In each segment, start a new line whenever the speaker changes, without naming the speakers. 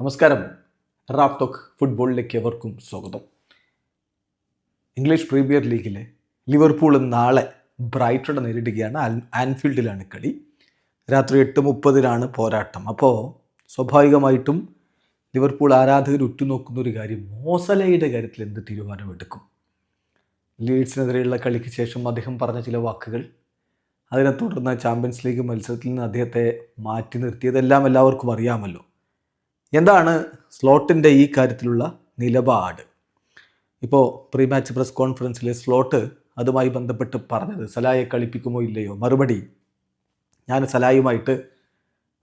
നമസ്കാരം. Raf talk ഫുട്ബോളിലേക്ക് എവർക്കും സ്വാഗതം. ഇംഗ്ലീഷ് പ്രീമിയർ ലീഗിലെ ലിവർപൂൾ നാളെ ബ്രൈറ്റൺ നേരിടുകയാണ്. ആൻഫീൽഡിലാണ് കളി. രാത്രി എട്ട് മുപ്പതിനാണ് പോരാട്ടം. അപ്പോൾ സ്വാഭാവികമായിട്ടും ലിവർപൂൾ ആരാധകർ ഉറ്റുനോക്കുന്ന ഒരു കാര്യം മോസലയുടെ കാര്യത്തിൽ എന്ത് തീരുമാനമെടുക്കും? ലീഡ്സിനെതിരെയുള്ള കളിക്ക് ശേഷം അദ്ദേഹം പറഞ്ഞ ചില വാക്കുകൾ അതിനെ തുടർന്ന് ചാമ്പ്യൻസ് ലീഗ് മത്സരത്തിൽ നിന്ന് അദ്ദേഹത്തെ മാറ്റി നിർത്തിയതെല്ലാം എല്ലാവർക്കും അറിയാമല്ലോ. എന്താണ് സ്ലോട്ടിന്റെ ഈ കാര്യത്തിലുള്ള നിലപാട്? ഇപ്പോൾ പ്രീ മാച്ച് പ്രസ് കോൺഫറൻസിലെ സ്ലോട്ട് അതുമായി ബന്ധപ്പെട്ട് പറഞ്ഞത് സലായെ കളിപ്പിക്കുമോ ഇല്ലയോ? മറുപടി ഞാൻ സലായുമായിട്ട്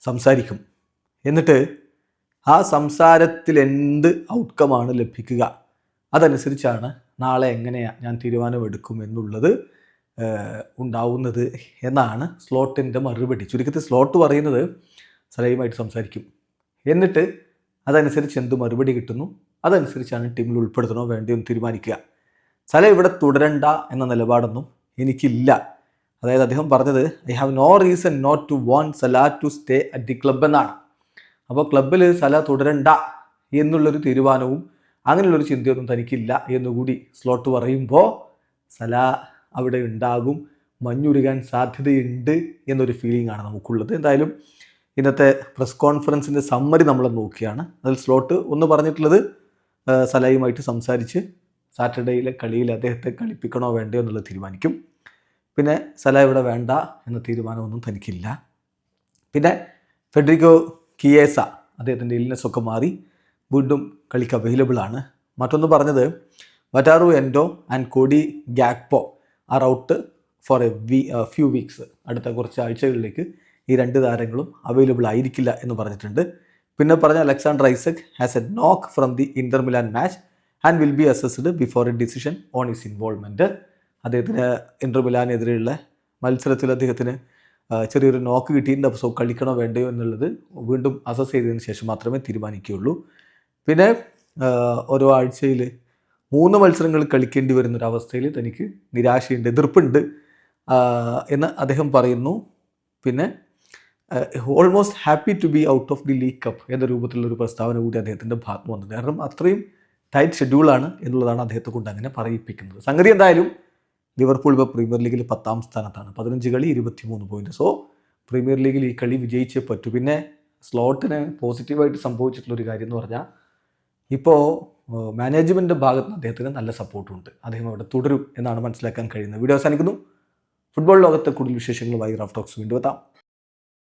സംസാരിക്കും. എന്നിട്ട് ആ സംസാരത്തിൽ എന്ത് ഔട്ട്കമാണ് ലഭിക്കുക? അതനുസരിച്ചാണ് നാളെ എങ്ങനെയാണ് ഞാൻ തീരുമാനമെടുക്കും എന്നുള്ളത് ഉണ്ടാവുന്നത് എന്നാണ് സ്ലോട്ടിന്റെ മറുപടി. ചുരുക്കത്തിൽ സ്ലോട്ട് പറയുന്നത് സലയുമായിട്ട് സംസാരിക്കും. എന്നിട്ട് അതനുസരിച്ച് എന്ത് മറുപടി കിട്ടുന്നു? അതനുസരിച്ചാണ് ടീമിൽ ഉൾപ്പെടുത്തണോ വേണ്ടയോ എന്ന് തീരുമാനിക്കുക. സല ഇവിടെ തുടരണ്ട എന്ന നിലപാടൊന്നും എനിക്കില്ല. അതായത് അദ്ദേഹം പറഞ്ഞത് I have no reason not to want Salah to stay at the club എന്നാണ്. അപ്പോൾ ക്ലബിൽ സല തുടരണ്ട എന്നുള്ളൊരു തീരുമാനവും അങ്ങനെയുള്ളൊരു ചിന്തയൊന്നും തനിക്കില്ല എന്നുകൂടി സ്ലോട്ട് പറയുമ്പോൾ സല അവിടെ ഉണ്ടാകും മഞ്ഞുരുകാൻ സാധ്യതയുണ്ട് എന്നൊരു ഫീലിംഗ് ആണ് നമുക്കുള്ളത്. എന്തായാലും ഇന്നത്തെ പ്രസ് കോൺഫറൻസിന്റെ സമ്മറി നമ്മൾ നോക്കിയാണ്. അതിൽ സ്ലോട്ട് ഒന്ന് പറഞ്ഞിട്ടുള്ളത് സലയുമായിട്ട് സംസാരിച്ച് സാറ്റർഡേയിലെ കളിയിൽ അദ്ദേഹത്തെ കളിപ്പിക്കണോ വേണ്ടയോ എന്നുള്ളത് തീരുമാനിക്കും. പിന്നെ സല ഇവിടെ വേണ്ട എന്ന തീരുമാനമൊന്നും തനിക്കില്ല. പിന്നെ ഫെഡറിക്കോ കിയേസ അദ്ദേഹത്തിന്റെ ഇൽനെസ് ഒക്കെ മാറി വീണ്ടും കളിക്ക് അവൈലബിൾ ആണ്. മറ്റൊന്ന് പറഞ്ഞത് Wataru Endo and Cody Gakpo are out for a we few weeks അടുത്ത കുറച്ച് ആഴ്ചകളിലേക്ക് ഈ രണ്ട് താരങ്ങളും അവൈലബിൾ ആയിരിക്കില്ല എന്ന് പറഞ്ഞിട്ടുണ്ട്. പിന്നെ പറഞ്ഞ Alexander Isak has a knock from the Inter Milan match and will be assessed before a decision on his involvement അദ്ദേഹത്തിന് ഇന്റർ മിലാനെതിരെയുള്ള മത്സരത്തിൽ അദ്ദേഹത്തിന് ചെറിയൊരു നോക്ക് കിട്ടിയിട്ടുണ്ട്. അപ്പോൾ സോ കളിക്കണോ വേണ്ടയോ എന്നുള്ളത് വീണ്ടും അസസ് ചെയ്തതിന് ശേഷം മാത്രമേ തീരുമാനിക്കുകയുള്ളൂ. പിന്നെ ഓരോ ആഴ്ചയിൽ മൂന്ന് മത്സരങ്ങൾ കളിക്കേണ്ടി വരുന്നൊരവസ്ഥയിൽ തനിക്ക് നിരാശയുണ്ട് എതിർപ്പുണ്ട് എന്ന് അദ്ദേഹം പറയുന്നു. പിന്നെ almost happy to be out of the league cup എന്ന രൂപത്തിലുള്ള ഒരു പ്രസ്താവന കൂടി അദ്ദേഹത്തിന്റെ ഭാഗത്ത് വന്നത് കാരണം അത്രയും ടൈറ്റ് ഷെഡ്യൂളാണ് എന്നുള്ളതാണ് അദ്ദേഹത്തെ കൊണ്ട് അങ്ങനെ പറയിപ്പിക്കുന്നത്. സംഗതി എന്തായാലും ലിവർപൂൾ ഇപ്പോൾ പ്രീമിയർ ലീഗിൽ പത്താം സ്ഥാനത്താണ്. പതിനഞ്ച് കളി ഇരുപത്തിമൂന്ന് പോയിന്റ് സോ പ്രീമിയർ ലീഗിൽ ഈ കളി വിജയിച്ചേ പറ്റൂ. പിന്നെ സ്ലോട്ടിന് പോസിറ്റീവായിട്ട് സംഭവിച്ചിട്ടുള്ള ഒരു കാര്യം എന്ന് പറഞ്ഞാൽ ഇപ്പോൾ മാനേജ്മെന്റിന്റെ ഭാഗത്ത് നിന്ന് അദ്ദേഹത്തിന് നല്ല സപ്പോർട്ടുണ്ട് അദ്ദേഹം അവിടെ തുടരും എന്നാണ് മനസ്സിലാക്കാൻ കഴിയുന്നത്. വീഡിയോ അവസാനിക്കുന്നു. ഫുട്ബോൾ ലോകത്തെ കൂടുതൽ വിശേഷങ്ങളുമായി റഫ് ടോക്സ് വീണ്ടും എത്താം.